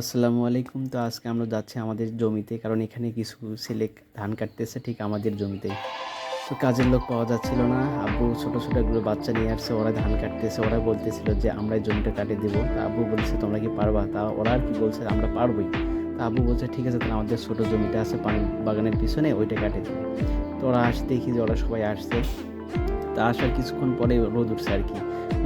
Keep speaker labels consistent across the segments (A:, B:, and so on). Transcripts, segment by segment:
A: আসসালামু আলাইকুম। তো আজকে আমরা যাচ্ছি আমাদের জমিতে, কারণ এখানে কিছু ছেলে ধান কাটতেছে ঠিক আমাদের জমিতে। তো কাজের লোক পাওয়া যাচ্ছিল না। আব্বু ছোটো ছোটো এগুলো বাচ্চা নিয়ে আসছে, ওরা ধান কাটতেছে। ওরা বলতেছিল যে, আমরা জমিটা কাটিয়ে দেবো। তা আব্বু বলছে, তোমরা কি পারবা? তা ওরা আর কি বলছে, আমরা পারবোই। তা আব্বু বলছে, ঠিক আছে, তাহলে আমাদের ছোটো জমিটা আছে, পানি বাগানের পিছনে, ওইটা কাটে দেবো। তো ওরা আসতে দেখি যে ওরা সবাই আসছে। তা আসার কিছুক্ষণ পরে রোদ উঠছে আর কি।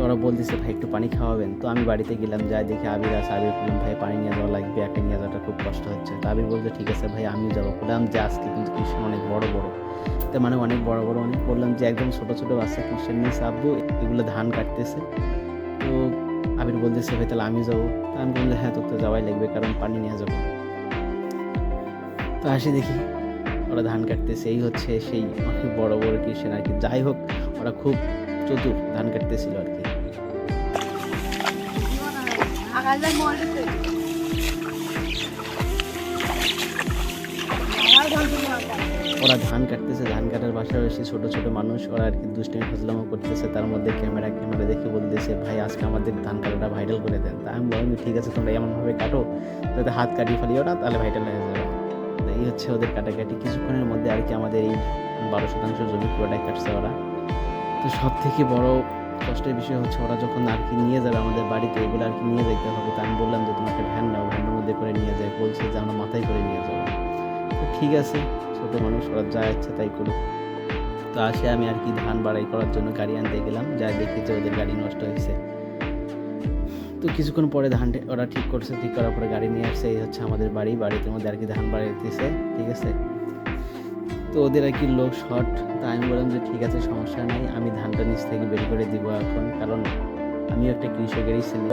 A: ওরা বলতেছে, ভাই, একটু পানি খাওয়াবেন। তো আমি বাড়িতে গেলাম, যাই দেখি আবির আছে। আবির বললাম ভাই, পানি নিয়ে যাওয়া লাগবে একা নিয়ে যাওয়াটা খুব কষ্ট হচ্ছে। তো আবির বলতে ঠিক আছে ভাই, আমিও যাব। বললাম যে, আজকে কিন্তু কৃষ্ণ অনেক বড় বড়। তো মানে অনেক বড় বড় অনেক। বললাম যে, একদম ছোট ছোট বাচ্চা কৃষ্ণ নিয়ে আব্বু, এগুলো ধান কাটতেছে। তো আবির বলতেছে, ভাই, তাহলে আমি যাব। আমি বললাম হ্যাঁ তোর তো যাওয়াই লাগবে, কারণ পানি নিয়ে যাব। তো আসি দেখি, ওরা ধান কাটতেছে। এই হচ্ছে সেই অনেক বড় বড় কৃষ্ণ আর কি। যাই হোক, ওরা খুব চতুর ধান কাটতেছিল আর কি। ওরা ধান কাটতেছে, ধান কাটার পাশাপাশি ছোট ছোট মানুষ, ওরা আর কি দুষ্টামি ফাজলামো করতেছে। তার মধ্যে ক্যামেরা ক্যামেরা দেখে বলতেছে, ভাই, আজকে আমাদের ধান কাটাটা ভাইরাল করে দেন। তা আমি বললাম ঠিক আছে, তোমরা এমনভাবে কাটো যাতে হাত কাটিয়ে ফেলিও না, তাহলে ভাইরাল হয়ে যাবে। এই হচ্ছে ওদের কাটাকাটি। কিছুক্ষণের মধ্যে আর কি আমাদের এই বারো শতাংশ জমি পুরোটাই কাটছে ওরা। তো সব থেকে বড় কষ্টের বিষয় হচ্ছে ওরা যখন আর কি নিয়ে যাবে আমাদের বাড়িতে, এগুলো আর কি নিয়ে যেতে হবে? তো আমি বললাম যে তোমাকে ভ্যান নাও ভ্যানের মধ্যে করে নিয়ে যায় বলছে যে আমরা মাথায় করে নিয়ে যাব। তো ঠিক আছে, ছোট মানুষ, ওরা যা ইচ্ছে তাই করুক। তো আসে আমি আর কি ধান বাড়াই করার জন্য গাড়ি আনতে গেলাম। যা দেখি যে ওদের গাড়ি নষ্ট হয়েছে। তো কিছুক্ষণ পরে ধান ওরা ঠিক করছে, ঠিক করার পরে গাড়ি নিয়ে আসছে। এই হচ্ছে আমাদের বাড়ি, বাড়িতে মধ্যে আর কি ধান বাড়াইতেছে। ঠিক আছে? তো ওদের আর কি লোক শর্ট তা আমি বললাম যে ঠিক আছে, সমস্যা নাই, আমি ধানটা নিচ থেকে বের করে দিব এখন, কারণ আমিও একটা কৃষকেরই ছেলে।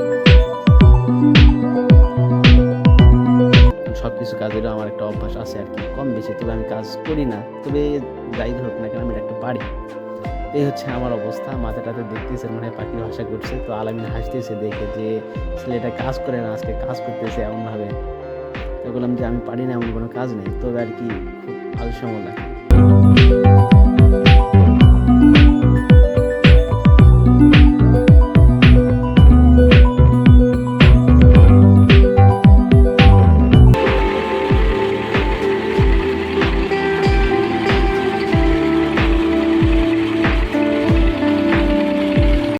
A: সব কিছু কাজেরও আমার একটা অভ্যাস আছে আর কি, কম বেশি, তবে আমি কাজ করি না, তবে যাই ধরুক না কেন, আমি একটা পারি। এই হচ্ছে আমার অবস্থা, মাথাটাতে দেখতেছে মনে হয় পাখির ভাষা করছে, তো আলামিন হাসতেছে দেখে যে ছেলেটা কাজ করে না, আজকে কাজ করতেছে এমনভাবে। তো বললাম যে আমি পারি না, এমন কোনো কাজ নেই, তবে আর কি খুব আলসামো লাগে you